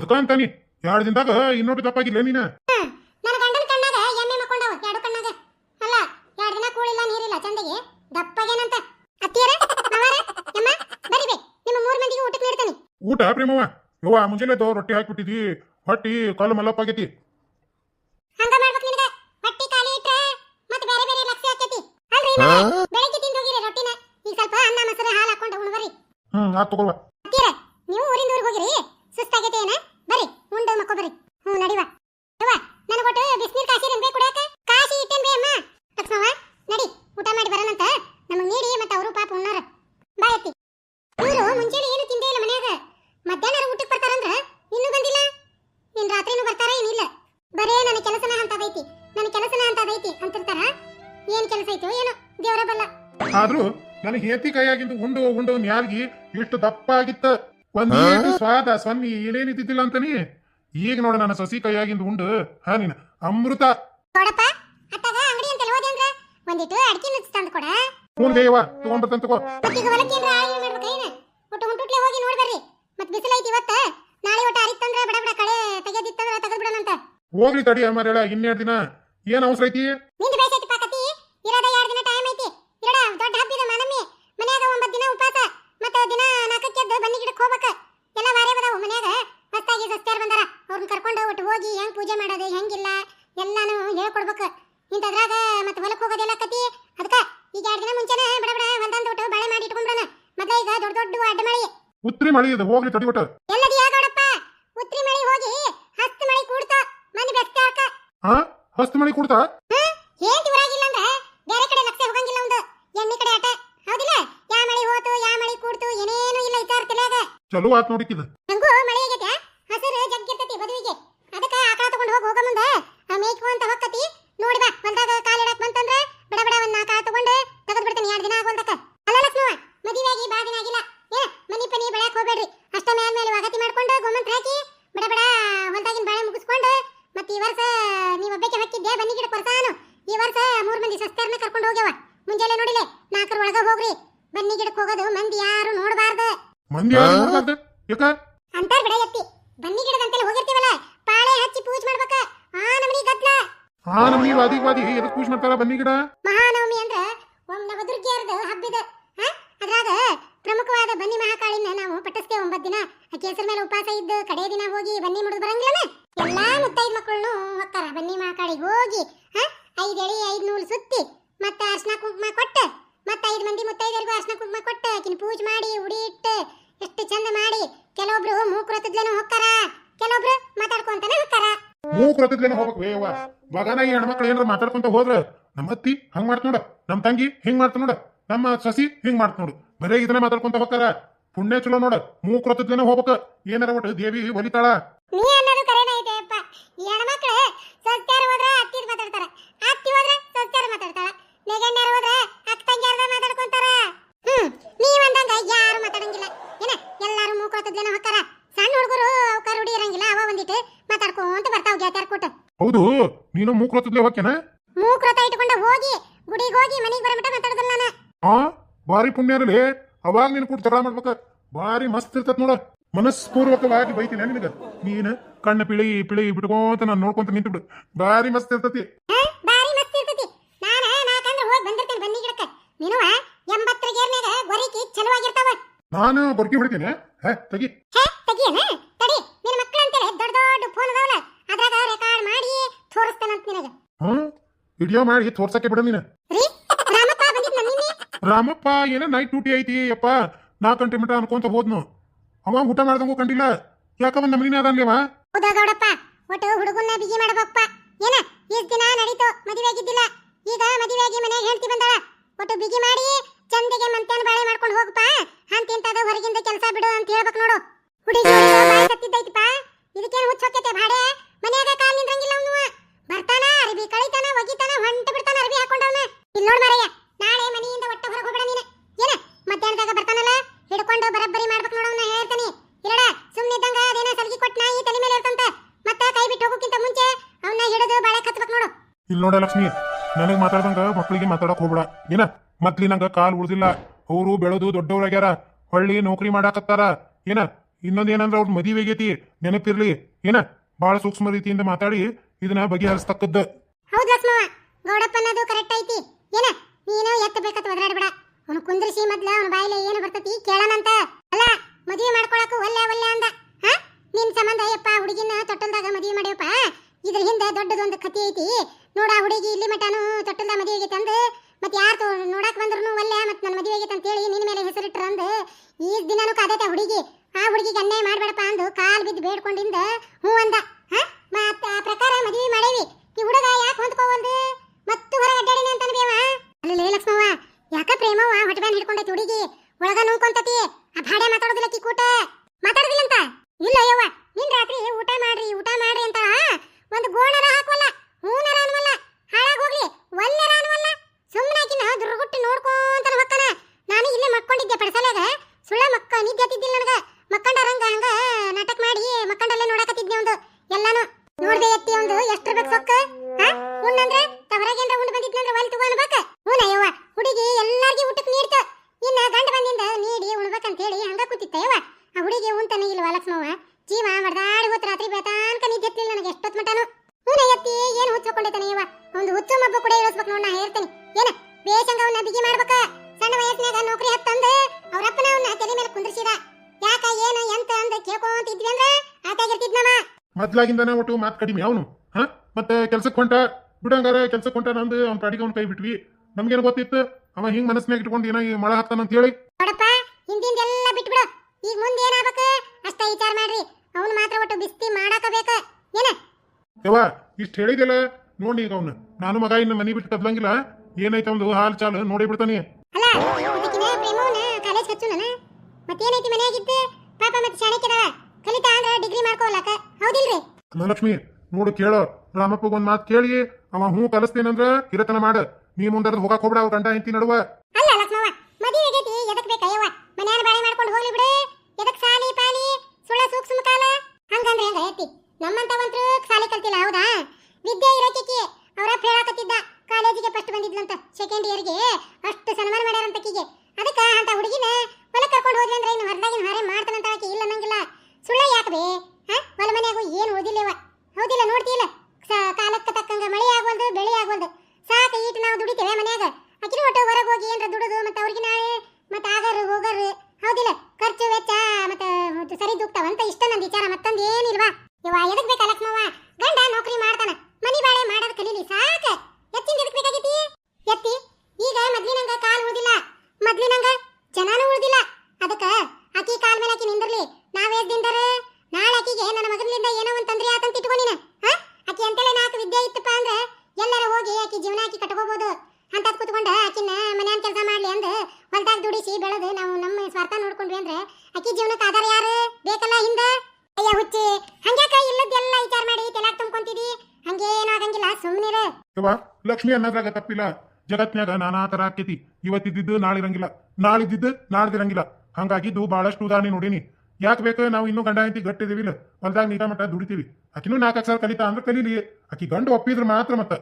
ಅದಕ್ಕ ಅಂತಾನಿ ಎರಡು ದಿನದಾಗ ಇನ್ನೊಟ್ಟು ತಪ್ಪಾಗಿಲ್ಲ ನೀನ? ನನ್ನ ಗಂಡನ ಕಣ್ಣಾಗ ಎಮ್ಮೆ ಮಕ್ಕೊಂಡವ ಎರಡು ಕಣ್ಣಾಗ. ಅಲ್ಲ ಎರಡು ದಿನ ಕೂಳಿಲ್ಲ ನೀರಿಲ್ಲ ಚಂದಗೆ. ದಪ್ಪಗೇನಂತ ಅತ್ತಿಯರ ಮಾವಾರ ಯಮ್ಮ ಬರ್ರಿ ಬೇ. ನಿಮ್ಮ ಮೂರು ಮಂದಿಗೆ ಊಟಕ್ಕೆ ನೀಡ್ತಾನೆ. ಊಟ ಪ್ರೇಮವ್ವ. ಯವ್ವ ಮುಂಜಾನೆ ತೋ ರೊಟ್ಟಿ ಹಾಕಿಬಿಟ್ಟಿದಿ ಹೊಟ್ಟಿ ಕಾಲು ಮಲ್ಲಪ್ಪಾಗೈತಿ ಹಂಗ ಮಾಡ್ಬೇಕು ನಿನಗ? ಹೊಟ್ಟಿ ಖಾಲಿ ಇಟ್ರೆ ಮತ್ತೆ ಬೇರೆ ಬೇರೆ ಆಕೈತಿ. ಅಲ್ರಿ ಬೆಳಗ್ಗೆ ಬೆಳಿಗ್ಗೆ ತಿಂದು ಹೋಗಿರಿ ರೊಟ್ಟಿನ. ಈಗ ಸ್ವಲ್ಪ ಅನ್ನ ಮೊಸರು ಹಾಲು ಹಾಕೊಂಡು ಉಣ್ಬರಿ ಹ್ಮ್ ಆತ್ ತಗೊಳ್ವ. ಅತ್ತಿಯರ ನೀವು ಊರಿಂದ ಊರಿಗೆ ಹೋಗಿರಿ? ಸುಸ್ತಾಗೈತೆ ಏನ ಬರ್ರಿ ಉಂಡ ಮಕ್ಕೋ ಬರ್ರಿ. ಹ್ಞೂ ನಡಿವ ಯವ್ವ ನನಗೊಟ್ಟು ಬಿಸಿನೀರು ಕಾಸಿ ಬೇ ಕುಡಿಯಕ್ಕೆ? ಕಾಸಿ ಇಟ್ಟೇನ್ ಬೇ ಅಮ್ಮ ಲಕ್ಷ್ಮವ್ವ, ನಡಿ, ಊಟ ಮಾಡಿ ಬರೋಣಂತ ನಮಗೆ ನೀಡಿ, ಮತ್ತೆ ಅವರು ಪಾಪ ಉಣ್ಣಾರ. ಬಾಯ್ ಅತ್ತಿ. ಇವರು ಮುಂಜಾನೆ ಏನು ತಿಂದೇ ಇಲ್ಲ ಮನ್ಯಾಗ. ಮಧ್ಯಾಹ್ನ ಊಟಕ್ಕೆ ಬರ್ತಾರಂದ್ರ ಇನ್ನೂ ಬಂದಿಲ್ಲ. ಇನ್ ರಾತ್ರಿನೂ ಬರ್ತಾರ ಏನಿಲ್ಲ ಬರೇ ನನ್ನ ಕೆಲಸನ ಅಂತದೈತಿ ನನ್ನ ಕೆಲಸನ ಅಂತದೈತಿ ಅಂತಿರ್ತಾರ. ಏನ್ ಕೆಲಸ ಐತೋ ಏನು, ದೇವರ ಬಲ್ಲ ಆದ್ರೂ, ನನಗೆ ಹೇತಿ ಕೈಯಾಗಿಂದು ಉಂಡು ಉಂಡು ನ್ಯಾಲ್ಗಿ ಇಷ್ಟು ದಪ್ಪ ಆಗಿತ್ತ ಒಂದ್ ಏಟು ಸ್ವಾದ? ಸೊನ್ನಿ ಏನೇನಿದ್ದಿಲ್ಲ ಅಂತಾನಿ ಈಗ ನೋಡ ನನ್ನ ಸಸಿ ಕೈಯಾಗಿಂದ ಉಂಡು. ಹಾ ನೀನ. ಅಮೃತ. ನೋಡಪ್ಪ ಅತ್ತಾಗ ಅಂಗಡಿ ಅಂತ ಹೋದೆ ಅಂದ್ರ? ಒಂದಿಟ್ಟು ಅಡಿಕೆ ನುಚ್ಚು ತಂದು ಕೊಡ. ಹ್ಞೂ ದೇವ ಮತ್ತೀಗ ಹೊಲಕ್ಕೆ ಏನ್ರ ಒಟ್ಟು ಹೋಗಿ ಬರ್ರಿ ಮತ್ ಬಿಸಿಲೈತಿ ಇವತ್ತ. ನಾಳೆ ಒಟ್ಟು ಅರಿತಂದ್ರ ಬಡ ಬಡ ಕಳೆ ತೆಗೆದಿತ್ತಂದ್ರ ತೆಗೆದ್ ಬಿಡೋಣಂತ ಹೋಗ್ಲಿ ತಡಿ ಅಮ್ಮಾರೇಳ ಇನ್ನೆರಡು ದಿನ. ಏನ್ ಅವಸರ ಐತಿ? ನಿಂದು ಬೇಸೈತಿ ಪಾಕತಿ ಇರೋದ ಎರಡು ದಿನ ಟೈಮ್ ಐತಿ. ಇರಡ ದೊಡ್ಡ ಹಬ್ಬಿದ ಮನಮ್ಮಿ. ಮನ್ಯಾಗ ಒಂಬತ್ತು ದಿನ ಉಪವಾಸ ಮತ್ತೆ ದಿನ ಬನ್ನಿ ಗಿಡಕ್ಕೆ ಹೋಗ್ಬೇಕ. ಎಲ್ಲ ವಾರೇ ಬದಾವು ಮನ್ಯಾಗ. ಹೊಸ್ತಾಗಿ ಸಸ್ತ್ಯಾರ್ ಬಂದಾರ. ಅವ್ರನ್ನ ಕರ್ಕೊಂಡು ಒಟ್ಟು ಹೋಗಿ ಹೆಂಗ್ ಪೂಜೆ ಮಾಡೋದು ಹೆಂಗಿಲ್ಲ ಎಲ್ಲಾನು ಹೇಳ್ಕೊಡ್ಬೇಕು. ಇಂಥದ್ರಾಗ ಮತ್ತೆ ಹೊಲಕ್ಕೆ ಹೋಗೋದೆಲ್ಲ ಕತಿ ಅದಕ್ಕ ಈಗ ಎರಡು ದಿನ ಮುಂಚೆನೆ ಬಡ ಬಡ ಒಂದೊಂದು ಒಟ್ಟು ಬಾಳೆ ಮಾಡಿ ಇಟ್ಕೊಂಡ್ರನ ಮೊದ್ಲ ಈಗ ದೊಡ್ಡ ದೊಡ್ಡ ಅಡ್ಡ ಮಳಿ. ಉತ್ರಿ ಮಳಿ ಇದೆ ಹೋಗ್ಲಿ ತಡಿ ಒಟ್ಟು. ಎಲ್ಲದಿ ಯಾಗೋಡಪ್ಪ ಉತ್ರಿ ಮಳಿ ಹೋಗಿ ಹಸ್ತ ಮಳಿ ಕೂಡ್ತ ಮನಿ ಬೆಸ್ತಾಕ ಹಾ ಹಸ್ತ ಮಳಿ ಕೂಡ್ತಾ? ಏನ್ ಊರಾಗಿಲ್ಲ ಅಂದ್ರೆ ಬೇರೆ ಕಡೆ ಲಕ್ಷ ಹೋಗಂಗಿಲ್ಲ ಒಂದು ಎಣ್ಣೆ ಕಡೆ ಆಟ. ಹೌದಿಲ್ಲ? ಯಾ ಮಳಿ ಹೋತು ಯಾ ಮಳಿ ಕೂಡ್ತು ಏನೇನು ಇಲ್ಲ ಇತ್ತಾರ ತಲ್ಯಾಗ ಚಲೋ ಆತ್ ನೋಡಿಕ್ಕಿದ ನಂಗೂ ಮಳೆ ಆಗೈತೆ, ಹಸಿರು ಜಗ್ಗಿರ್ತೈತಿ ಬದುವಿಗೆ. ಅದಕ್ಕ ಆಕಳ ತಗೊಂಡು ಹೋಗಿ, ಹೋಗ ಮುಂದೆ. ಮೇಯ್ಕೊಂತ ಹೊಕ್ಕತಿ ನೋಡಿ ಬಾ ಹೊಲ್ದಾಗ ಕಾಲು ಇಡಕ್ ಬಂತಂದ್ರೆ ಬಡ ಬಡ ಒಂದ್ ಆಕಳ ತಗೊಂಡು ತೆಗೆದ್ ಬಿಡ್ತಾನೆ, ಎರಡು ದಿನ ಆಗೋಲ್ದಕ್ಕ ಅಲ್ಲ ಲಕ್ಷ್ಮವ ಮದುವೆಯಾಗಿ ಬಾ ದಿನ ಆಗಿಲ್ಲ. ಏ, ಮನಿ ಪನಿ ಬೆಳ್ಯಾಕ್ ಹೋಗ್ಬೇಡ್ರಿ. ಅಷ್ಟ ಮ್ಯಾಲ್ ಮೇಲೆ ವಗತಿ ಮಾಡ್ಕೊಂಡು ಗೋಮಂತ್ರ ಹಾಕಿ ಬಡ ಬಡ ಹೊಲ್ದಾಗಿನ ಬಾಳೆ ಮುಗಿಸ್ಕೊಂಡು, ಮತ್ತೆ ಈ ವರ್ಷ ನೀವು ಒಬ್ಬಕ್ಕೆ ಹಾಕಿದ್ದೆ ಬನ್ನಿ ಗಿಡ ಕೊಡ್ತಾನು ಈ ವರ್ಷ ಮೂರ್ ಮಂದಿ ಸಸ್ತಾರನ್ನ ಕರ್ಕೊಂಡು ಹೋಗ್ಯವ. ಮುಂಜಾನೆ ನೋಡಿಲೆ, ನಾಲ್ಕರ ಒಳಗ ಹೋಗ್ರಿ. ಬನ್ನಿ ಗಿಡಕ್ಕೆ ಹೋಗೋದು ಮಂದಿ ಯಾರು ನೋಡಬಾರ್ದು. ಮಂದಿ ಯಾರು ಯಾಕ? ಅಂತಾರ್ ಬಿಡ ಎತ್ತಿ. ಬನ್ನಿ ಗಿಡದಂತೆಲ್ಲ ಹೋಗಿರ್ತೀವಲ್ಲ? ಪಾಳೆ ಹಚ್ಚಿ ಪೂಜೆ ಮಾಡ್ಬೇಕ. ಆ ನಮನಿ ಗದ್ಲ. ಆ ನಮನಿ ವಾದಿ ವಾದಿ ಎದಕ್ ಪೂಜೆ ಮಾಡ್ತಾರ ಬನ್ನಿ ಗಿಡ? ಮಹಾನವಮಿ ಅಂದ್ರ ಒಮ್ಮ ನವದುರ್ಗಿಯರ್ದು ಹಬ್ಬಿದ ಹ? ಅದ್ರಾಗ ಪ್ರಮುಖವಾದ ಬನ್ನಿ ಮಹಾಕಾಳಿನ ನಾವು ಪಟ್ಟಸ್ತೇವೆ ಒಂಬತ್ತು ದಿನ. ಆಕೆ ಹೆಸರ ಮೇಲೆ ಉಪವಾಸ ಇದ್ದು ಕಡೆ ದಿನ ಹೋಗಿ ಬನ್ನಿ ಮುಡಿದು ಬರಂಗಿಲ್ಲನ? ಎಲ್ಲಾ ಮುತ್ತೈದ್ ಮಕ್ಕಳನ್ನು ಹೊಕ್ಕಾರ ಬನ್ನಿ ಮಹಾಕಾಳಿಗೆ ಹೋಗಿ ಹ? ಐದ್ ಎಳಿ ಐದ್ ನೂಲ್ ಸುತ್ತಿ ಮತ್ತ ಅರ್ಶನ ಕುಂಕುಮ ಕೊಟ್ಟ ಮತ್ತ ಐದು ಮಂದಿ ಮುತ್ತೈದರಿಗೂ ಅರ್ಶನ ಕುಂಕುಮ ಕೊಟ್ಟೆ ಆಕಿನ ಪೂಜೆ ಮಾಡಿ ಉಡಿ ಇಟ್ಟು ಎಷ್ಟು ಚಂದ ಮಾಡಿ ಕೆಲವೊಬ್ರು ಮೂಕುರತದ್ಲೇನೋ ಹೋಗ್ತಾರ ಕೆಲವೊಬ್ರು ಮಾತಾಡ್ಕೊಂತಾನೆ ಹೋಗ್ತಾರ ಮೂಕ್ ಹೋಗಬೇಕು. ವೇವ ಮಗನ ಈ ಹೆಣ್ಮಕ್ಳು ಏನಾರ ಮಾತಾಡ್ಕೊಂತ ಹೋದ್ರ ನಮ್ಮ ಅತ್ತಿ ಹಂಗ್ ಮಾಡ್ತ ನೋಡ ನಮ್ಮ ತಂಗಿ ಹಿಂಗ್ ಮಾಡ್ತ ನೋಡ ನಮ್ಮ ಸಸಿ ಹಿಂಗ್ ಮಾಡ್ತ ನೋಡು. ಬರೇ ಇದನ್ನ ಮಾತಾಡ್ಕೊಂತ ಹೋಗ್ತಾರ. ಪುಣ್ಯ ಚಲೋ ನೋಡ ಮೂಕ್ ಹೋಗಬೇಕು. ಏನಾರ ಒಟ್ಟು ದೇವಿ ಒಲಿತಾಳ. ನೀ ಅನ್ನೋದು ಕರೆನ ಅಪ್ಪ. ಈ ಹೆಣ್ಮಕ್ಳು ಸಸ್ತ್ಯಾರ ಹೋದ್ರ ಅತ್ತಿದ್ ಮಾತಾಡ್ತಾರ. ಅತ್ತಿ ಹೋದ್ರ ಸಸ್ತ್ಯಾರ ಮಾತಾಡ್ತಾಳ. ನೆಗಣ್ಯಾರ ಹೋದ್ರ ಅಕ್ಕ ತಂಗ್ಯಾರ್ದ ಮಾತಾಡ್ಕೊಂತಾರ? ಹ್ಮ್ ನೀವ್ ಅಂದಂಗ ಯಾರು ಮಾತಾಡಂಗಿಲ್ಲ. ಏನ ಎಲ್ಲಾರು ಮೂಕೋತದ್ಲೇನ ಹೊಕ್ಕಾರ? ಸಣ್ಣ ಹುಡುಗರು ಅವಕ್ಕ ರೂಢಿ ಇರಂಗಿಲ್ಲ ಅವ ಒಂದಿಟ್ಟು ಮಾತಾಡ್ಕೊಂತ ಬರ್ತಾವ ಗೆಳತ್ಯಾರ ಕೂಟ. ಹೌದು ನೀನು ಮೂಕ್ ರೊತ್ತದ್ಲೆ ಹೋಗ್ಯಾನ ಮೂಕ್ರತ ಇಟ್ಕೊಂಡ ಹೋಗಿ ಗುಡಿಗೆ ಹೋಗಿ ಮನೆಗೆ ಬರಮಟ ಮಾತಾಡೋದಿಲ್ಲ ನಾನು. ಆ ಬಾರಿ ಪುಣ್ಯ ಇರಲಿ ಅವಾಗ ನೀನು ಕೂಡ ಜಗಳ ಮಾಡ್ಬೇಕ. ಬಾರಿ ಮಸ್ತ್ ಇರ್ತತ್ ನೋಡ. ಮನಸ್ಪೂರ್ವಕವಾಗಿ ಬೈತೀನಿ ನಿನಗ? ನೀನು ಕಣ್ಣ ಪಿಳಿ ಪಿಳಿ ಬಿಟ್ಕೊಂತ ನಾನು ನೋಡ್ಕೊಂತ ನಿಂತು ಬಿಡು ಬಾರಿ ಮಸ್ತ್ ಇರ್ತತಿ. ಹಾ? ಬಾರಿ ಮಸ್ತ್ ಇರ್ತೈತಿ ನಾನ ನಾಕಂದ್ರ ಹೋಗಿ ಬಂದಿರ್ತೇನೆ ಬನ್ನಿ ನೀನುವ ಎಂಬತ್ತರ ಗೇರ್ನಾಗ ಗೊರಿಕಿ ಚಲುವಾಗಿರ್ತಾವ ನಾನು ಬರ್ಕಿ ಹೊಡಿತೀನಿ ಹೇ? ತಗಿ. ಹೇ ತೆಗಿಯನ? ತಡಿ ನಿನ್ನ ಮಕ್ಕಳು ಅಂತೇಳಿ ದೊಡ್ಡ ದೊಡ್ಡ ಫೋನ್ ಅದಾವಲ್ಲ ಅದ್ರಾಗ ರೆಕಾರ್ಡ್ ಮಾಡಿ ತೋರಿಸ್ತಾನಂತ ನಿನಗ. ಹ್ಮ್? ವಿಡಿಯೋ ಮಾಡಿ ತೋರ್ಸಕ್ಕೆ ಬಿಡ ನೀನು. ರೀ ರಾಮಪ್ಪ ಬಂದಿದ್ನ ನಿನ್ನೆ? ರಾಮಪ್ಪ ಏನ ನೈಟ್ ಡ್ಯೂಟಿ ಐತಿ ಯಪ್ಪ. ನಾಲ್ಕು ಗಂಟೆ ಮಟ ಅನ್ಕೊಂತ ಹೋದ್ನು. ಅವ ಊಟ ಮಾಡ್ದಂಗೂ ಕಂಡಿಲ್ಲ. ಯಾಕ ಬಂದ ಮನಿನ ಅದಾನ್ಲೇವ ಹೌದಾ ಗೌಡಪ್ಪ? ಒಟ್ಟು ಹುಡುಗನ್ನ ಬಿಗಿ ಮಾಡ್ಬೇಕಪ್ಪ. ಏನ ಈ ದಿನ ನಡೀತು ಮದುವೆ ಆಗಿದ್ದಿಲ್ಲ. ಈಗ ಮದುವೆ ಆಗಿ ಮನೆಗೆ ಹೆಂಡತಿ ಬಂದಾಳ. ಒಟ್ಟು ಬಿಗಿ ಮಾಡಿ ಚಂದಿಗೆ ಮಂತ್ಯಾನ ಬಾಳೆ ಮಾಡ್ಕೊಂಡು ಹೋಗಪ್ಪ ಅಂತಿಂತದ ಹೊರಗಿಂದ ಕೆಲಸ ಬಿಡು ಅಂತ ಹೇಳ್ಬೇಕು ನೋಡು. ಹುಡುಗಿ ಬಾಯಿ ಸತ್ತಿದ್ದೈತಿಪ್ಪ ಇದಕ್ಕೇನು ಹುಚ್ಚ ಹೊಕ್ಕೈತೆ ಭಾಡೆ? ಮನ್ಯಾಗ ಕಾಲ್ ನಿಂದ್ರಂಗಿಲ್ಲ ಅವ್ನು ಬರ್ತಾನ ಅರಬಿ ಕಳಿತಾನ, ಒಗಿತಾನ, ಹೊಂಟ ಬಿಡ್ತಾನ ಅರಬಿ ಹಾಕೊಂಡವನ. ಇಲ್ಲಿ ನೋಡ್ ಮಾರಯ್ಯ ನಾಳೆ ಮನೆಯಿಂದ ಒಟ್ಟ ಹೊರಗೆ ಹೋಗಬೇಡ ನೀನು. ಏನ, ಮಧ್ಯಾಹ್ನದಾಗ ಬರ್ತಾನಲ್ಲ? ಹಿಡ್ಕೊಂಡು ಬರಬ್ಬರಿ ಮಾಡ್ಬೇಕು ನೋಡವನ್ನ ಹೇಳ್ತಾನೆ. ಇರಡ ಸುಮ್ಮನೆ ಇದ್ದಂಗ ಅದೇನ ಸಲಗಿ ಕೊಟ್ಟ ನಾಯಿ ತಲೆ ಮೇಲೆ ಇರ್ತಂತ. ಮತ್ತೆ ಕೈ ಬಿಟ್ಟು ಹೋಗೋಕ್ಕಿಂತ ಮುಂಚೆ ಅವನ್ನ ಹಿಡಿದು ಬಾಳೆ ಕತ್ಬೇಕು ನೋಡು. ಇಲ್ಲಿ ನೋಡ ಲಕ್ಷ್ಮಿ ನನಗ್ ಮಾತಾಡ್ದಂಗ ಮಕ್ಕಳಿಗೆ ಮಾತಾಡಕ್ ಹೋಗ್ಬೇಡ. ಏನ? ಮತ್ಲಿ ನಂಗ ಕಾಲ್ ಉಳ್ದಿಲ್ಲ. ಅವರು ಬೆಳೆದು ದೊಡ್ಡವ್ರಾಗ್ಯಾರ ಹೊಳ್ಳಿ ನೌಕರಿ ಮಾಡಾಕತ್ತಾರ. ಏನ? ಇನ್ನೊಂದ್ ಏನಂದ್ರ ಅವ್ರ ಮದುವೆ ಆಗೈತಿ. ನೆನಪಿರ್ಲಿ. ಏನ? ಬಹಳ ಸೂಕ್ಷ್ಮ ರೀತಿಯಿಂದ ಮಾತಾಡಿ ಇದನ್ನ ಬಗೆಹರಿಸ್ತಕ್ಕದ್ದ. ಹೌದು ಕರೆಕ್ಟ್ ಐತಿ. ಏನ? ನೀನು ಎತ್ತಬೇಕತ್ ಒದರಾಡ್ಬೇಡ. ಅವನು ಕುಂದ್ರಿಸಿ ಮೊದ್ಲ, ಅವನ ಬಾಯಿಲೆ ಏನು ಬರ್ತತಿ ಕೇಳಣಂತ ಅಲ್ಲ ಮದುವೆ ಮಾಡ್ಕೊಳಕು ಒಲ್ಲೆ ಒಲ್ಲೆ ಅಂದ ಹಾ ನಿನ್ ಸಂಬಂಧ ಯಪ್ಪ ಹುಡುಗಿನ ತೊಟ್ಟಲ್ದಾಗ ಮದುವೆ ಮಾಡ್ಯಪ್ಪ ಇದ್ರ ಹಿಂದೆ ದೊಡ್ಡದೊಂದು ಕಥೆ ಐತಿ ನೋಡ ಆ ಹುಡುಗಿ ಇಲ್ಲಿ ಮಟಾನು ತೊಟ್ಟಲ್ದಾಗ ಮದುವೆ ಆಗೈತೆ ಅಂದು ಮತ್ತೆ ಯಾರು ನೋಡಕ್ ಬಂದ್ರು ಒಲ್ಲೆ ಮತ್ ನನ್ನ ಮದುವೆ ಆಗೈತೆ ಅಂತೇಳಿ ನಿನ್ನ ಮೇಲೆ ಹೆಸರಿಟ್ರ ಅಂದು ಈ ದಿನಾನು ಕಾದೈತೆ ಆ ಹುಡುಗಿ ಆ ಹುಡುಗಿಗೆ ಅನ್ಯಾಯ ಮಾಡ್ಬೇಡಪ್ಪ ಅಂದು ಕಾಲ್ ಬಿದ್ದು ಬೇಡ್ಕೊಂಡಿಂದ ಹ್ಞೂ ಅಂದ ಹಾ ಮತ್ತ ಆ ಪ್ರಕಾರ ಮದುವೆ ಮಾಡೇವಿ ಈ ಹುಡುಗ ಯಾಕೆ ಹೊಂದ್ಕೋವಲ್ದು ಮತ್ತು ಹೊರ ಅಡ್ಡಾಡಿನ ಅಂತ ಅನ್ಬೇವ ಅಲ್ಲೇ ಲಕ್ಷ್ಮವ್ವ ಯಾಕ ಪ್ರೇಮವ್ವ ಹುಡುಗಿ ಒಳಗ ನುಂಕೊಂತತಿ ಆ ಭಾಡೆ ಮಾತಾಡೋದಿಲ್ಲ ಕಿ ಕೂಟ. ಮಾತಾಡೋದಿಲ್ಲ ಅಂತ ಇಲ್ಲ ಯವ್ವ, ನಿನ್ ರಾತ್ರಿ ಊಟ ಮಾಡ್ರಿ ಊಟ ಮಾಡ್ರಿ ಅಂತ ಒಂದು ಗೋಣರ ಹಾಕೋಲ್ಲ ಹೂನರ ಅನ್ವಲ್ಲ, ಹಾಳಾಗ್ ಹೋಗ್ಲಿ, ಒಲ್ಲೆರ ಅನ್ವಲ್ಲ. ಸುಮ್ಮನಾಕಿನ ದುರ್ಗುಟ್ಟಿ ನೋಡ್ಕೊಂತ ಹೊಕ್ಕನ ನಾನು ಇಲ್ಲೇ ಮಕ್ಕೊಂಡಿದ್ದೆ ಪಡಸಲಾಗ ಸುಳ್ಳ ಮಕ್ಕ ನಿದ್ದೆ ಹತ್ತಿದ್ದಿಲ್ಲ ನನಗ. ಮಕ್ಕಂಡರಂಗ ಹಂಗ ನಾಟಕ ಮಾಡಿ ಮಕ್ಕಂಡಲ್ಲೇ ನೋಡಕತ್ತಿದ್ದೆ ಒಂದು, ಎಲ್ಲಾನು. ನೋಡ್ದೆ ಎತ್ತಿ ಒಂದು ಎಷ್ಟಿರ್ಬೇಕು ಸೊಕ್ಕ? ಹಾ ಉಣ್ಣಂದ್ರೆ? ಮೊದ್ಲಾಗಿಂದಾನೆ ಒಟ್ಟು ಮಾತು ಕಡಿಮೆ. ಅವನು ಹಾ? ಮತ್ತೆ ಕೆಲ್ಸಕ್ಕೆ ಹೊಂಟ? ಬಿಡಂಗಾರ ಕೆಲ್ಸಕ್ಕೆ ಹೊಂಟ ನಂದು ಅವ್ನ ಪಾಡಿಗೆ ಅವ್ನ ಕೈ ಬಿಟ್ವಿ. ನಮ್ಗೇನು ಗೊತ್ತಿತ್ತು? ಅವ ಹಿಂಗ್ ಮನಸ್ಸಿನಾಗ ಇಟ್ಕೊಂಡು ಏನೋ ಈ ಮಳೆ ಹಾಕ್ತಾನ ಅಂತ ಹೇಳಿ. ನೋಡಪ್ಪ ಹಿಂದಿಂದೆಲ್ಲ ಬಿಟ್ಬಿಡು. ಈಗ ಮುಂದೆ ಏನಾಗಬೇಕು? ಅಷ್ಟ ವಿಚಾರ ಮಾಡ್ರಿ. ಅವನು ಮಾತ್ರ ಒಟ್ಟು ಬಿಸ್ತಿ ಮಾಡಾಕಬೇಕು. ಏನ? ಯವ್ವ ಇಷ್ಟ ಹೇಳಿದೆಲ್ಲ ನೋಡಿ ಈಗ ಅವ್ನು. ನಾನು ಮಗ ಇನ್ನು ಮನಿ ಬಿಟ್ಟು ಕದ್ಲಂಗಿಲ್ಲ. ಏನೈತೆ ಒಂದು ಹಾಲ್ ಚಾಲು ನೋಡಿ ಬಿಡ್ತಾನೆ. ಅಲ್ಲ ಇದಕ್ಕಿನ ಪ್ರೇಮವನ್ನ ಕಾಲೇಜ್ ಹಚ್ಚು ನಾನು ಮತ್ತೇನೈತಿ ಮನೆಯಾಗಿದ್ದು ಪಾಪ ಮತ್ತೆ ಶಾಣಕ್ಯದವ ಕಲಿತಾ ಅಂದ್ರ ಡಿಗ್ರಿ ಮಾಡ್ಕೋಲಕ ಹೌದಿಲ್ರಿ? ಲಕ್ಷ್ಮಿ ನೋಡು ಕೇಳ. ರಾಮಪ್ಪಗ ಒಂದ್ ಮಾತು ಕೇಳಿ ಅವ ಹೂ ಕಲಿಸ್ತೇನಂದ್ರ ಕಿರತನ ಮಾಡ. ನೀ ಮುಂದರ್ದು ಹೋಗಕ್ ಹೋಗ್ಬಿಡ ಅವ್ರ ಗಂಡ ಹೆಂಡತಿ ನಡುವ. ಅಲ್ಲ ಲಕ್ಷ್ಮವ್ವ ಮದುವೆ ಆಗೈತಿ ಎದಕ್ ಬೇಕಯ್ಯವ್ವ ಮನ್ಯಾನ ಬಾಳೆ ಮಾಡ್ಕೊಂಡು ಹೋಗ್ಲಿ ಬಿಡು. ಎದಕ್ ಸಾಲಿ ಪಾಲಿ ಸುಳ್ಳ ಸೂಕ್ಷ್ಮ ಕಾಲ? ಹಂಗಂದ್ರೆ ಹೆಂಗ ಐತಿ ನಮ್ಮಂತವಂತ್ರು ಸಾಲಿ ಕಲ್ತಿಲ್ಲ ಹೌದಾ? ವಿದ್ಯೆ ಇರೋಕಿಕ್ಕೆ ಅವ್ರ ಹೇಳಕತ್ತಿದ್ದ. ಕಾಲೇಜಿಗೆ ಫಸ್ಟ್ ಬಂದಿದ್ಲಂತ ಸೆಕೆಂಡ್ ಇಯರ್ಗೆ ಅಷ್ಟು ಸನ್ಮಾನ ಮಾಡ್ಯಾರಂತಕಿಗೆ ಅದಕ್ಕ ಅಂತ ಹುಡುಗಿನ ಹೊಲ ಕರ್ಕೊಂಡು ಹೋದ್ವಿ ಅಂದ್ರೆ ಇನ್ನು ಹೊರದಾಗಿನ ಹಾರೆ ಮಾಡ್ತಾನಂತ ಆಕೆ ಇಲ್ಲ ಅನ್ನಂಗಿಲ್ಲ. ಸುಳ್ಳ ಯಾಕದೆ ಹೊಲ ಮನೆಯಾಗೂ ಏನು ಓದಿಲ್ಲವ? ಹೌದಿಲ್ಲ, ನೋಡ್ತಿಲ್ಲ. ಕಾಲಕ್ಕೆ ತಕ್ಕಂಗ ಮಳೆ ಆಗ್ವಲ್ದು, ಬೆಳೆ ಆಗ್ವಲ್ದು. ಸಾಕ ಈಟ್ ನಾವು ದುಡಿತೇವೆ ಮನ್ಯಾಗ. ಅಕ್ಕಿನ ಒಟ್ಟು ಹೊರಗೆ ಹೋಗಿ ಏನ್ರ ದುಡಿದು ಮತ್ತೆ ಅವ್ರಿಗೆ ನಾಳೆ ಮತ್ತೆ ಆಗರು ಹೋಗರು ಹೌದಿಲ್ಲ ಖರ್ಚು ವೆಚ್ಚ ಮತ್ತೆ ಅದು ಸರಿ ದೂಗ್ತಾವಂತ ಇಷ್ಟ ನಂದು ವಿಚಾರ ಮತ್ತೊಂದು ಏನಿಲ್ವಾ ಇವ ಎದಕ್ ಬೇಕಾ ಲಕ್ಷ್ಮವ್ವ ಗಂಡ ನೌಕರಿ ಮಾಡ್ತಾನ ಮನಿ ಬಾಳೆ ಮಾಡೋದ್ ಕಲೀಲಿ ಸಾಕ ಎತ್ತಿಂದ ಎದಕ್ ಬೇಕಾಗೈತಿ ಎತ್ತಿ ಈಗ ಮೊದ್ಲಿನಂಗ ಕಾಲ್ ಉಳ್ದಿಲ್ಲ ಮೊದ್ಲಿನಂಗ ಜನನೂ ಉಳ್ದಿಲ್ಲ ಅದಕ್ಕ ಆಕಿ ಕಾಲ್ ಮೇಲೆ ಆಕಿ ನಿಂದಿರ್ಲಿ ನಾವೇದ್ದಿಂದರ ನಾಳೆ ಆಕಿಗೆ ನನ್ನ ಮಗನಿಂದ ಏನೋ ಒಂದ್ ತೊಂದ್ರೆ ಆತಂತ ಇಟ್ಕೊ ನೀನು ಹಾ ಆಕಿ ಅಂತೇಳಿ ನಾಲ್ಕು ವಿದ್ಯೆ ಇತ್ತಪ್ಪ ಅಂದ್ರೆ ಎಲ್ಲರ ಹೋಗಿ ಆಕಿ ಜೀವನ ಆಕಿ ಕಟ್ಕೋಬಹುದು ಅಂತದ್ ಕುತ್ಕೊಂಡ ಆಕಿನ ಮನ್ಯಾನ ಕೆಲಸ ಮಾಡ್ಲಿ ಅಂದ್ ಹೊಲ್ದಾಗ ದುಡಿಸಿ ಬೆಳೆದು ನಾವು ನಮ್ಮ ಸ್ವಾರ್ಥ ನೋಡ್ಕೊಂಡ್ವಿ ಅಂದ್ರೆ ಆಕಿ ಜೀವನಕ್ಕೆ ಆಧಾರ ಯಾರು ಬೇಕಲ್ಲ ಹಿಂದ ಅಯ್ಯ ಹುಚ್ಚಿ ಹಂಗ್ಯಾಕ ಇಲ್ಲದ್ದೆಲ್ಲ ವಿಚಾರ ಮಾಡಿ ತೆಲಾಕ್ ತುಂಬ್ಕೊಂತಿದಿ ಹಂಗೇನು ಆಗಂಗಿಲ್ಲ ಸುಮ್ಮನಿರ ಯವ್ವ ಲಕ್ಷ್ಮಿ ಅನ್ನೋದ್ರಾಗ ತಪ್ಪಿಲ್ಲ. ಜಗತ್ನ್ಯಾಗ ನಾನಾ ತರ ಆಕೇತಿ. ಇವತ್ತಿದ್ದು ನಾಳೆ ಇರಂಗಿಲ್ಲ ನಾಳಿದ್ದು ನಾಳ್ದಿರಂಗಿಲ್ಲ. ಹಂಗಾಗಿದ್ದು ಬಹಳಷ್ಟು ಉದಾಹರಣೆ ನೋಡೀನಿ. ಯಾಕೆ ಬೇಕು? ನಾವು ಇನ್ನೂ ಗಂಡ ಹೆಂಡತಿ ಗಟ್ಟಿದೀವಿಲ್ಲ ಹೊಲ್ದಾಗ ನೀಟ ಮಟ್ಟ ದುಡಿತೀವಿ. ಆಕಿನೂ ನಾಲ್ಕು ಅಕ್ಷರ ಕಲಿತಾ ಅಂದ್ರೆ ಕಲೀಲಿ. ಆಕಿ ಗಂಡು ಒಪ್ಪಿದ್ರೆ ಮಾತ್ರ ಮತ್ತ.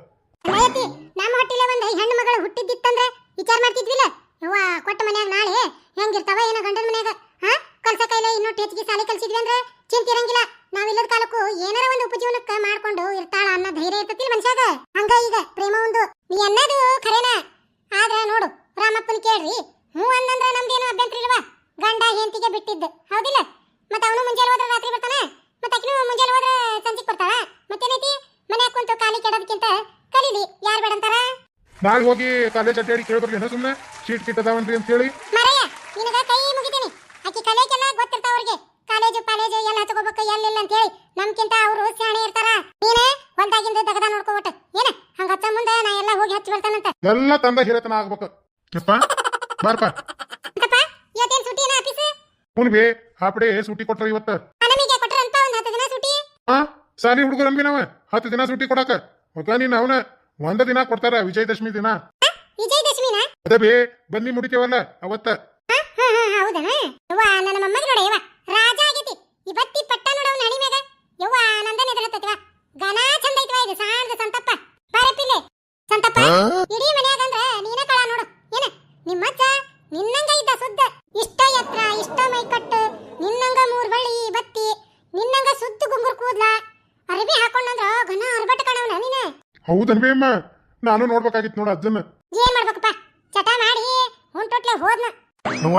ನಮ್ಮ ಹೊಟ್ಟಿಲೆ ಒಂದು ಹೆಣ್ಣು ಮಗಳು ಹುಟ್ಟಿದ್ದಿತ್ತಂದ್ರೆ ವಿಚಾರ ಮಾಡ್ತಿದ್ವಿಲ್ಲ? ಯವ್ವ, ಕೊಟ್ಟ ಮನ್ಯಾಗ ನಾಳೆ ಹೆಂಗಿರ್ತಾವ ಏನೋ ಗಂಡನ ಮನ್ಯಾಗ, ಹಾ? ಕಲ್ಸ ಕೈಲೇ ಇನ್ನೂ ಹೆಚ್ಚಿಗೆ ಸಾಲಿ ಕಲ್ಸಿದ್ವಿ ಅಂದ್ರೆ ಚಿಂತೆ ಇರಂಗಿಲ್ಲ. ನಾವಿಲ್ಲದ ಕಾಲಕ್ಕೂ ಏನಾರ ಒಂದು ಉಪಜೀವನಕ್ಕ ಮಾಡ್ಕೊಂಡು ಇರ್ತಾಳ ಅನ್ನೋ ಧೈರ್ಯ ಇರ್ತತಿಲ್ಲ ಮನುಷ್ಯಾಗ? ಹಂಗ ಈಗ ಪ್ರೇಮ ಒಂದು ನೀ ಅನ್ನೋದು ಖರೇನ? ಆದ್ರ ನೋಡು ರಾಮಪ್ಪನ ಕೇಳ್ರಿ. ಹ್ಞೂ ಅನ್ನಂದ್ರ ನಮ್ದೇನು ಅಭ್ಯಂತರ ಇಲ್ವಾ? ಗಂಡ ಹೆಂಡತಿಗೆ ಬಿಟ್ಟಿದ್ದ. ಹೌದಿಲ್ಲ? ಮತ್ತೆ ಅವನು ಮುಂಜಾನೆ ಹೋದ್ರೆ ರಾತ್ರಿ ಬರ್ತಾನೆ? ಮತ್ತೆ ಆಕಿನೂ ಮುಂಜಾನೆ ಹೋದ್ರೆ ಸಂಜೆಗೆ ಬರ್ತಾಳ? ಮತ್ತೇನೈತಿ? ಮನ್ಯಾಗ ಕುಂತು ಖಾಲಿ ಕೆಡೋದಕ್ಕಿಂತ ಕಲೀಲಿ. ಯಾರು ಬೇಡ ಅಂತಾರ? ನಾಳೆ ಹೋಗಿ ಕಾಲೇಜ್ ಅಡ್ಡಾಡಿ ಕೇಳ್ಬರ್ಲಿ ಸುಮ್ಮನೆ ಶೀಟ್ ಕಿಟ್ ಅದಾವನ್ರಿ ಅಂತ ಹೇಳಿ ಮರಯ್ಯ ನಿನಗ ಕೈ ಮುಗಿತೀನಿ. ಆಕಿ ಕಲೆಗೆಲ್ಲ ಗೊತ್ತಿರ್ತಾವ ಅವ್ರಿಗೆ. ಕಾಲೇಜು ಪಾಲೇಜು ಎಲ್ಲ ತಗೋಬೇಕು ಎಲ್ಲಿಲ್ಲ ಅಂತ ಹೇಳಿ ನಮ್ಕಿಂತ ಅವರು ಶಾಣೆ ಇರ್ತಾರ. ನೀನೇ ಹೊಲ್ದಾಗಿಂದ ದಗದ ನೋಡ್ಕೋಬಿಟ್ಟು ಏನ? ಹಂಗ ಹಚ್ಚ ಮುಂದೆ ನಾ ಎಲ್ಲ ಹೋಗಿ ಹಚ್ಚಿ ಬರ್ತಾನಂತ ಎಲ್ಲ ತಂದ ಹಿರತನ ಆಗ್ಬೇಕು. ಯಪ್ಪ ಬಾರಪ್ಪ. ಅಂತಪ್ಪ ಇವತ್ತೇನ್ ಸುಟಿ ಏನ ಆಫೀಸ್? ಹುನ್ ಬಿ ಹಾಪಡೆ ಸೂಟಿ ಕೊಟ್ರ ಇವತ್ತ. ನಮಗೆ ಕೊಟ್ರಂತ ಒಂದ್ ಹತ್ತು ದಿನ ಸುಟಿ? ಹಾ ಸಾಲಿ ಹುಡುಗರು ಅಂಬಿ ನಾವ ಹತ್ತು ದಿನ ಸುಟಿ ಕೊಡಾಕ. ಮತ್ತ ನೀನ್ ಅವನ. ಒಂದ ದಿನ ಕೊಡ್ತಾರ ವಿಜಯದಶಮಿ ದಿನ. ವಿಜಯದಶಮಿನ? ಅದೇ ಬನ್ನಿ ಮುಡಿತೇವಲ್ಲ ಅವತ್ತ. ಹಾ ಹಾ ಹೌದನ ಯವ್ವ ನನ್ನ ಮಮ್ಮಗ ನೋಡ ಯವ್ವ. ರಾಜ ಆಗೈತಿ. ಇವತ್ತಿ ಪಟ್ಟ ನೋಡವ ನಡಿ ಮೇಗ ಯವ್ವ ನಂದನ ಎದರತ್ತತ್ವ ಗನ ಚಂದ ಐತ್ವ ಇದು ಸಾಂದ ಸಂತಪ್ಪ. ಬರಪಿಲೆ ಸಂತಪ್ಪ ಇಡೀ ಮನ್ಯಾಗ ಅಂದ್ರ ನೀನ ಕಳ ನೋಡು. ಏನ? ನಿಮ್ಮಜ್ಜ ನಿನ್ನಂಗ ಇದ್ದ ಸುದ್ದ. ಇಷ್ಟ ಎತ್ರ ಇಷ್ಟ ಮೈ ಮೈಕಟ್ಟು ನಿನ್ನಂಗ ಮೂರ್ ಬಳ್ಳಿ ಬತ್ತಿ ನಿನ್ನಂಗ ಸುದ್ದು ಗುಂಗುರ್ ಕೂದ್ಲ. ಅರಬಿ ಹಾಕೊಂಡಂದ್ರ ಘನ ಅರ್ಬಟ್ ಕಾಣವನ ನೀನೆ. ಹೌದನ್ಬಿ ಅಮ್ಮ? ನಾನು ನೋಡ್ಬೇಕಾಗಿತ್ತು ನೋಡ ಅಜ್ಜನ ಏನ್ ಮಾಡ್ಬೇಕಪ್ಪ? ಚಟ ಮಾಡಿ ಹೊಂಟೊಟ್ಲೆ ಹೋದ್ನ. ನೋವ?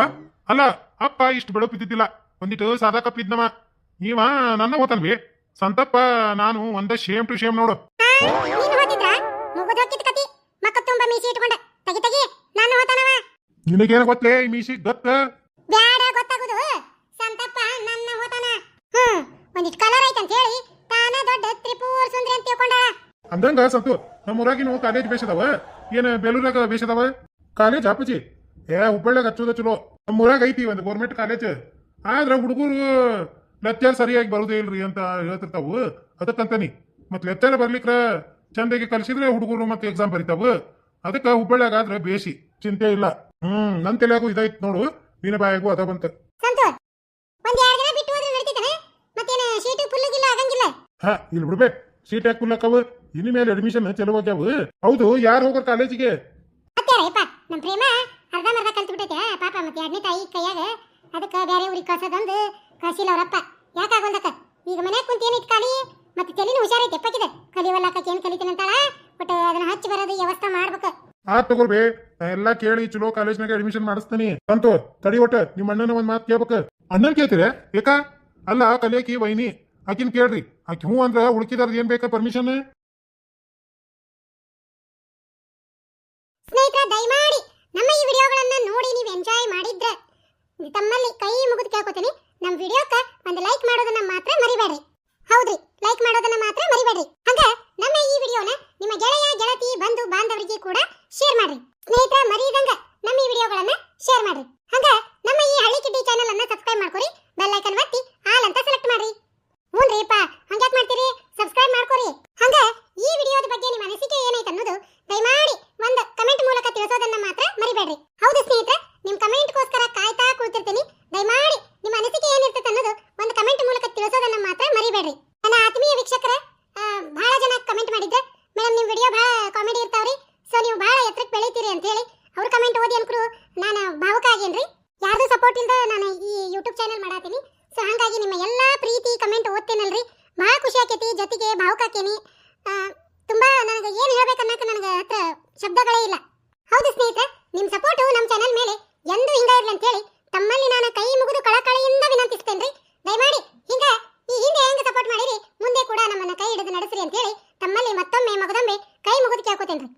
ಅಲ್ಲ ಅಪ್ಪ ಇಷ್ಟು ಬೆಳಕು ಇದ್ದಿದ್ದಿಲ್ಲ ಒಂದಿಟ್ಟು ಸಾದಾ ಕಪ್ ಇದ್ನವ. ನೀವ? ನನ್ನ ಹೋತನ್ವಿ ಸಂತಪ್ಪ ನಾನು ಒಂದ ಶೇಮ್ ಟು ಶೇಮ್ ನೋಡು. ನಿನಗೇನ ಗೊತ್ತೇ? ಈ ಮೀಸಿ ಗತ್ತ? ಬ್ಯಾಡ ಗೊತ್ತಾಗುದು. ಸಂತಪ್ಪ ನನ್ನ ಹೋತಾನ ಹ್ಮ್ ಒಂದಿಟ್ ಕಲರ್ ಐತಂತ ಹೇಳಿ ತಾನ ದೊಡ್ಡ ತ್ರಿಪುರ ಸುಂದರಿ ಅಂತ ತಿಳ್ಕೊಂಡಾಳ. ಅಂದಂಗ ಸಂತು ನಮ್ಮ ಊರಾಗಿನ ಕಾಲೇಜ್ ಬೇಸದವ ಏನ ಬೇಲೂರಾಗ ಬೇಸದವ ಕಾಲೇಜ್ ಅಪ್ಪಜಿ. ಏ ಹುಬ್ಬಳ್ಳಿಯಾಗ ಹಚ್ಚೋದ ಚಲೋ ನಮ್ಮ ಊರಾಗ ಐತಿ ಒಂದು ಗೌರ್ಮೆಂಟ್ ಕಾಲೇಜ್ ಆದ್ರೆ ಹುಡುಗರು ಲೆಕ್ಚರ್ ಸರಿಯಾಗಿ ಬರೋದೇ ಇಲ್ರಿ ಅಂತ ಹೇಳ್ತಿರ್ತಾವು. ಅದಕ್ಕಂತಾನಿ. ಮತ್ತೆ ಲೆಕ್ಚರ್ ಬರ್ಲಿಕ್ರ ಚಂದಾಗಿ ಕಲಿಸಿದ್ರೆ ಹುಡುಗರು ಮತ್ತೆ ಎಕ್ಸಾಮ್ ಬರಿತಾವು. ಅದಕ್ಕೆ ಹುಬ್ಬಳ್ಳಿಯಾಗ ಆದ್ರೆ ಬೇಸಿ ಚಿಂತೆ ಇಲ್ಲ. ಹ್ಮ್ ನನ್ ತಲೆಯಾಗೂ ಇದೈತ್ ನೋಡು. ನಿನ್ನ ಬಾಯಾಗೂ ಅದ ಬಂತ. ಹಾ ಇಲ್ಲಿ ಬಿಡ್ಬೇಕ್ ಸೀಟ್ ಯಾಕೆ ಕುಲ್ಲಕ್ಕವು ಇನ್ನು ಮೇಲೆ ಅಡ್ಮಿಷನ್ ಚಲೋ ಆಗ್ಯಾವು ಹೌದು ಯಾರು ಹೋಗೋರ್ ಕಾಲೇಜಿಗೆ ಅತ್ಯಾರಯ್ಯಪ್ಪ ನಮ್ ಪ್ರೇಮ? ಅರ್ಧ ಮರ್ಧ ಕಲ್ತು ಬಿಟ್ಟೈತೆ ಪಾಪ ಮತ್ತೆ ಎರಡನೇ ತಾಯಿ ಕೈಯಾಗ ಅದಕ್ಕೆ ಬೇರೆ ಊರಿಗೆ ಕಳ್ಸೋದೊಂದು ಕಳ್ಸಿಲ್ಲ ಅವರಪ್ಪ. ಯಾಕಾಗೊಂದಕ್ಕ ಈಗ ಮನ್ಯಾಗ ಕುಂತ ಏನೈತಿ ಖಾಲಿ? ಮತ್ತೆ ತಲೆನೂ ಹುಷಾರೈತೆ ಎಪ್ಪಕ್ಕಿದೆ ಕಲಿವಲ್ಲಕ್ಕ ಏನು ಕಲಿತೀನಿ ಅಂತಾಳ? ಬಟ್ ಅದನ್ನ ಹಚ್ಚಿ ಬರೋದು ವ್ಯವಸ್ಥೆ ಮಾಡ್ಬೇಕು. ಆ ತಗೋರ್ಬೇ ಎಲ್ಲಾ ಕೇಳಿ ಚಲೋ ಕಾಲೇಜ್ನಾಗ ಅಡ್ಮಿಷನ್ ಮಾಡಿಸ್ತೀನಿ. ಸಂತು ತಡಿ ಒಟ್ಟ ನಿಮ್ಮ ಅಣ್ಣನ ಒಂದ್ ಮಾತು ಕೇಳ್ಬೇಕ. ಅಣ್ಣನ್ ಕೇಳ್ತೀರ? ಏಕ? ಅಲ್ಲ ಕಲಿಯಕಿ ವೈನಿ. ಆಕಿನ್ ಕೇಳ್ರಿ. ಆಕಿ ಹ್ಞೂ ಅಂದ್ರ ಉಳ್ಕಿದಾರ್ದ ಏನ್ ಬೇಕಾ ಪರ್ಮಿಷನ್ ಈ ನೋಡಿ ನೀವು ಎಂಜಾಯ್ ಮಾಡಿದ್ರೆ ತಮ್ಮಲ್ಲಿ ಕೈ ಮುಗಿದು ಕೇಳ್ಕೊತೀನಿ. ನಮ್ಮ ವಿಡಿಯೋಕ್ಕೆ ಒಂದು ಲೈಕ್ ಮಾಡೋದನ್ನ ಮಾತ್ರ ಮರಿಬೇಡ್ರಿ ಅನ್ನಕ್ಕೆ ನನಗೆ ಹತ್ರ ಶಬ್ದಗಳೇ ಇಲ್ಲ. ಹೌದು ಸ್ನೇಹಿತರೆ ನಿಮ್ಮ ಸಪೋರ್ಟ್ ನಮ್ಮ ಚಾನೆಲ್ ಮೇಲೆ ಎಂದೂ ಹಿಂಗ ಇರಲಿ ಅಂತ ಹೇಳಿ ತಮ್ಮಲ್ಲಿ ನಾನು ಕೈ ಮುಗಿದು ಕಳಕಳಿಯಿಂದ ವಿನಂತಿಸ್ತೇನೆ ರೀ ದಯಮಾಡಿ ಹಿಂಗ, ಈ ಹಿಂದೆ ಹೆಂಗೆ ಸಪೋರ್ಟ್ ಮಾಡಿರಿ, ಮುಂದೆ ಕೂಡ ನಮ್ಮನ್ನ ಕೈ ಹಿಡಿದು ನಡೆಸ್ರಿ ಅಂತ ಹೇಳಿ ತಮ್ಮಲ್ಲಿ ಮತ್ತೊಮ್ಮೆ ಮಗದೊಮ್ಮೆ ಕೈ ಮುಗಿದು ಕೇಳ್ಕೊತೇನೆ ರೀ